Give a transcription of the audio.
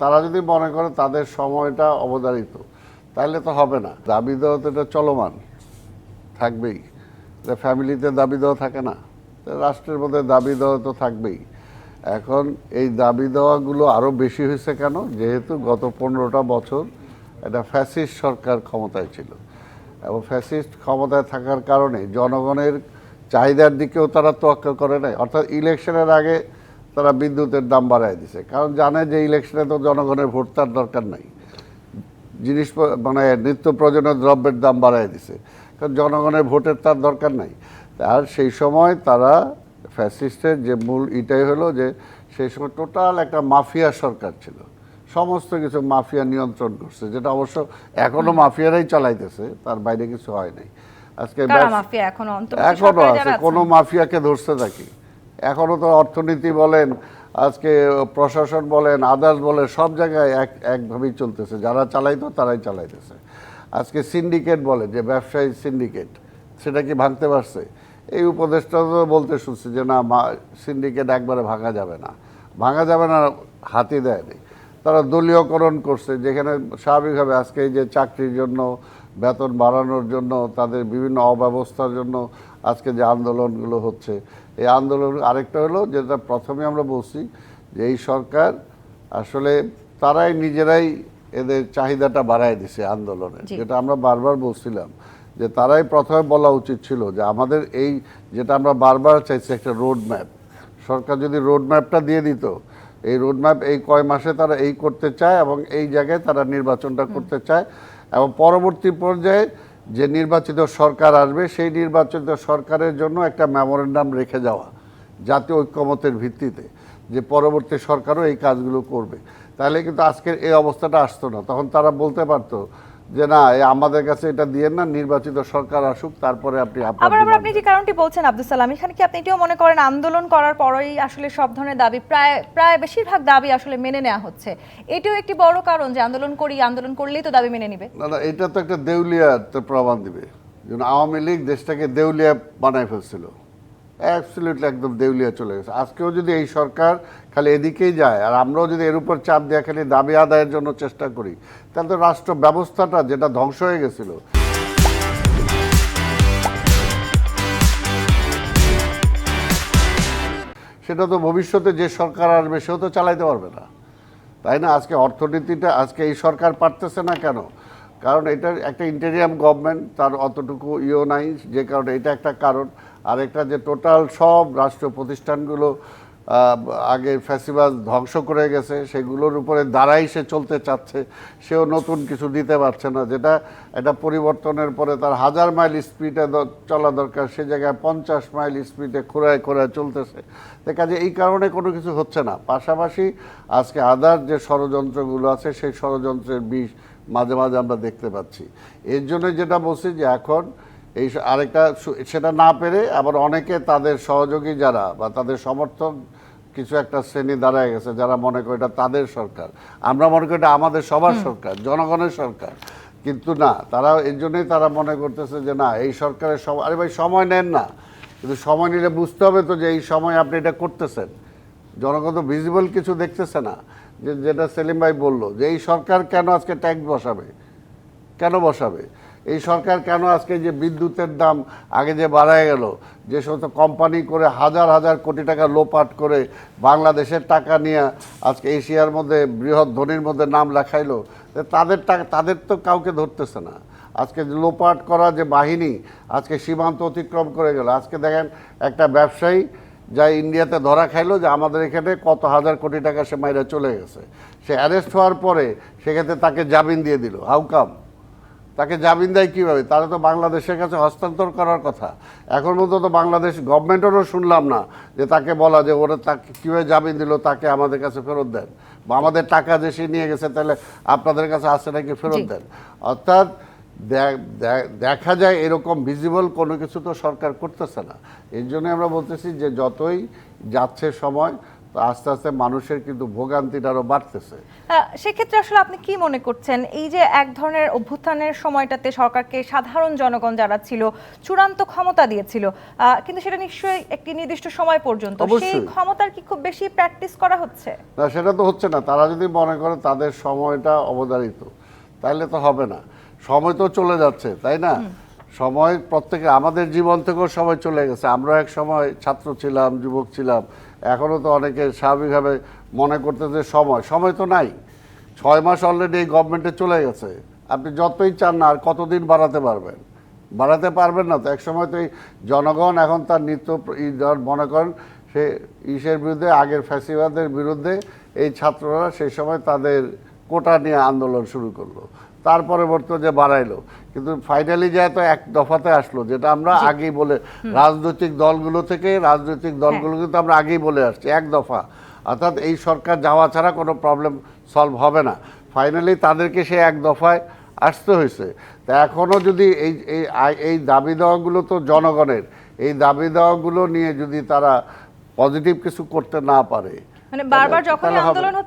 তারা যদি মনে করে তাদের সময়টা অবধারিত, তাহলে তো হবে না। দাবি দেওয়া তো এটা চলমান, থাকবেই। ফ্যামিলিতে দাবি দেওয়া থাকে না রাষ্ট্রের মধ্যে দাবি দেওয়া তো থাকবেই। এখন এই দাবি দেওয়াগুলো আরও বেশি হয়েছে কেন? যেহেতু গত পনেরোটা বছর একটা ফ্যাসিস্ট সরকার ক্ষমতায় ছিল। এবং ফ্যাসিস্ট ক্ষমতায় থাকার কারণে জনগণের চাহিদার দিকেও তারা তোয়াক্কা করে নাই। অর্থাৎ ইলেকশনের আগে তারা বিদ্যুতের দাম বাড়ায় দিছে। কারণ জানে যে ইলেকশনে তো জনগণের ভোট তার দরকার নাই। জিনিস মানে নিত্য প্রয়োজনীয় দ্রব্যের দাম বাড়ায় দিছে। কারণ জনগণের ভোটের তার দরকার নাই। আর সেই সময় তারা ফ্যাসিস্টের যে মূল এটাই হলো যে সেই সময় টোটাল একটা মাফিয়া সরকার ছিল। সমস্ত কিছু মাফিয়া নিয়ন্ত্রণ করছে যেটা অবশ্য এখনও মাফিয়ারাই চালাইতেছে তার বাইরে কিছু হয় নাই। আজকে এখনও আছে কোনো মাফিয়াকে ধরছে নাকি? এখনও তো অর্থনীতি বলেন, আজকে প্রশাসন বলেন আদার্স বলেন, সব জায়গায় এক, একভাবেই চলতেছে। যারা চালাইতো তারাই চালাইতেছে। আজকে সিন্ডিকেট বলে, যে ব্যবসায়ী সিন্ডিকেট সেটা কি ভাঙতে পারছে? এই উপদেশটা তো বলতে শুনছি যে না সিন্ডিকেট একবারে ভাঙা যাবে না। ভাঙা যাবে না, হাতি দেয়নি। তারা দলীয়করণ করছে, যেখানে স্বাভাবিকভাবে আজকে এই যে চাকরির জন্য বেতন বাড়ানোর জন্য তাদের বিভিন্ন অব্যবস্থার জন্য আজকে যে আন্দোলনগুলো হচ্ছে এই আন্দোলন আরেকটা হলো যেটা প্রথমে আমরা বলছি যে এই সরকার আসলে তারাই নিজেরাই এদের চাহিদাটা বাড়ায় দিছে আন্দোলনে যেটা আমরা বারবার বলছিলাম যে তারাই প্রথমে বলা উচিত ছিল যে আমাদের এই যেটা আমরা বারবার চাইছি একটা রোড ম্যাপ সরকার যদি রোড ম্যাপটা দিয়ে দিত এই রোড ম্যাপ এই কয় মাসে তারা এই করতে চায় এবং এই জায়গায় তারা নির্বাচনটা করতে চায় এবং পরবর্তী পর্যায়ে যে নির্বাচিত সরকার আসবে, সেই নির্বাচিত সরকারের জন্য একটা মেমোরেন্ডাম রেখে যাওয়া জাতীয় ঐক্যমতের ভিত্তিতে যে পরবর্তী সরকারও এই কাজগুলো করবে। তাহলে কিন্তু আজকের এই অবস্থাটা আসতো না। তখন তারা বলতে পারতো যে না আমাদের কাছে এটা দিয়ে না নির্বাচিত সরকার আসুক তারপরে আপনি আবার আপনি যে কারণটি বলছেন আব্দুল সালাম এখানে কি আপনি এটাও মনে করেন আন্দোলন করার পরেই আসলে সব ধরনের দাবি প্রায় প্রায় বেশিরভাগ দাবি আসলে মেনে নেওয়া হচ্ছে? এটাও একটি বড় কারণ যে আন্দোলন করি আন্দোলন করলেই তো দাবি মেনে নিবে। না না এটা তো একটা দেউলিয়া তো প্রমাণ দিবে। যেমন আওয়ামী লীগ দেশটাকে দেউলিয়া বানায় ফেলছিল। অ্যাবসলিউটলি একদম দেউলিয়া চলে গেছে। আজকেও যদি এই সরকার খালি এদিকেই যায়, আর আমরাও যদি এর উপর চাপ দেওয়া খালি দাবি আদায়ের জন্য চেষ্টা করি, তাহলে তো রাষ্ট্র ব্যবস্থাটা যেটা ধ্বংস হয়ে গেছিল। সেটা তো ভবিষ্যতে যে সরকার আসবে, সেও তো চালাইতে পারবে না। তাই না? আজকে অর্থনীতিটা, আজকে এই সরকার পারতেছে না কেন? কারণ এটা একটা ইন্টেরিয়াম গভর্নমেন্ট তার অতটুকু ইও নাই, যে কারণে এটা একটা কারণ। আর একটা যে টোটাল সব রাষ্ট্র প্রতিষ্ঠানগুলো আগে ফ্যাসিবাস ধ্বংস করে গেছে, সেগুলোর উপরে দাঁড়াই সে চলতে চাচ্ছে, সেও নতুন কিছু দিতে পারছে না। যেটা এটা পরিবর্তনের পরে তার হাজার মাইল স্পিডে চলা দরকার, সে জায়গায় পঞ্চাশ মাইল স্পিডে খোঁড়ায় খোঁড়ায় চলতেছে। তো কাজে এই কারণে কোনো কিছু হচ্ছে না। পাশাপাশি আজকে আদার যে ষড়যন্ত্রগুলো আছে, সেই ষড়যন্ত্রের বিষ মাঝে মাঝে আমরা দেখতে পাচ্ছি। এর জন্য যেটা বলছি যে এখন এই আরেকটা সেটা না পেরে আবার অনেকে তাদের সহযোগী যারা বা তাদের সমর্থক কিছু একটা শ্রেণি দাঁড়ায় গেছে যারা মনে করে এটা তাদের সরকার। আমরা মনে করি এটা আমাদের সবার সরকার জনগণের সরকার। কিন্তু না তারা এর জন্যই তারা মনে করতেছে যে না এই সরকারের সময় আরে ভাই সময় নেন না। কিন্তু সময় নিলে বুঝতে হবে তো যে এই সময় আপনি এটা করতেছেন। জনগণ তো ভিজিবল কিছু দেখতেছে না। যে যেটা সেলিম ভাই বলল যে এই সরকার কেন আজকে ট্যাক্স বসাবে? কেন বসাবে? এই সরকার কেন আজকে যে বিদ্যুতের দাম আগে যে বাড়ায় গেল, যে সমস্ত কোম্পানি করে হাজার হাজার কোটি টাকা লোপাট করে বাংলাদেশের টাকা নিয়ে আজকে এশিয়ার মধ্যে বৃহৎ ধনীর মধ্যে নাম লেখাইলো তাদের টাকা, তাদের তো কাউকে ধরতেছে না। আজকে লোপাট করা যে বাহিনী আজকে সীমান্ত অতিক্রম করে গেল। আজকে দেখেন একটা ব্যবসায়ী যা ইন্ডিয়াতে ধরা খাইলো যে আমাদের এখানে কত হাজার কোটি টাকা সে মাইরা চলে গেছে। সে অ্যারেস্ট হওয়ার পরে সেক্ষেত্রে তাকে জামিন দিয়ে দিল। হাউকাম তাকে জামিন দেয় কীভাবে? তারা তো বাংলাদেশের কাছে হস্তান্তর করার কথা। এখন পর্যন্ত তো বাংলাদেশ গভর্নমেন্টেরও শুনলাম না যে তাকে বলা যে ওরা তাকে কীভাবে জামিন দিল তাকে আমাদের কাছে ফেরত দেন। বা আমাদের টাকা যে সে নিয়ে গেছে তাহলে আপনাদের কাছে আছে নাকি ফেরত দেন? অর্থাৎ দেখা যায় এরকম ভিজিবল কোনো কিছু তো সরকার করতেছে না। এর জন্য আমরা বলতেছি যে যতই যাচ্ছে সময় তো আস্তে আস্তে মানুষের কিন্তু ভোগান্তিটা আরও বাড়তেছে। সেক্ষেত্রে আসলে আপনি কি মনে করছেন? এই যে এক ধরনের অভ্যুত্থানের সময়টাতে সরকারকে সাধারণ জনগণ যারা ছিল চূড়ান্ত ক্ষমতা দিয়েছিল কিন্তু সেটা নিশ্চয়ই একটি নির্দিষ্ট সময় পর্যন্ত সেই। ক্ষমতার কি খুব বেশি প্র্যাকটিস করা হচ্ছে? না সেটা তো হচ্ছে না। তারা যদি মনে করে তাদের সময়টা অবধারিত তাহলে তো হবে না। সময় তো চলে যাচ্ছে তাই না? সময় প্রত্যেকে, আমাদের জীবন থেকেও সময় চলে গেছে। আমরা এক সময় ছাত্র ছিলাম, যুবক ছিলাম। এখনও তো অনেকে স্বাভাবিকভাবে মনে করতে যে সময়। সময় তো নাই। ছয় মাস অলরেডি এই গভর্নমেন্টে চলে গেছে। আপনি যতই চান না আর কতদিন বাড়াতে পারবেন। বাড়াতে পারবেন না তো। এক সময় তো এই জনগণ এখন তার নিত্য মনে করেন, সে ইসের বিরুদ্ধে, আগের ফ্যাসিবাদের বিরুদ্ধে এই ছাত্ররা সেই সময় তাদের কোটা নিয়ে আন্দোলন শুরু করল। তার পরবর্তী যে বাড়াইলো। কিন্তু ফাইনালি যায় তো এক দফাতে আসলো যেটা আমরা আগেই বলে রাজনৈতিক দলগুলো থেকে রাজনৈতিক দলগুলো কিন্তু আমরা আগেই বলে আসছি এক দফা। অর্থাৎ এই সরকার যাওয়া ছাড়া কোনো প্রবলেম সলভ হবে না। ফাইনালি তাদেরকে সে এক দফায় আসতে হয়েছে। তা এখনও যদি এই এই দাবি দেওয়াগুলো তো জনগণের এই দাবি দেওয়াগুলো নিয়ে যদি তারা পজিটিভ কিছু করতে না পারে মানে বারবার হবে আন্দোলন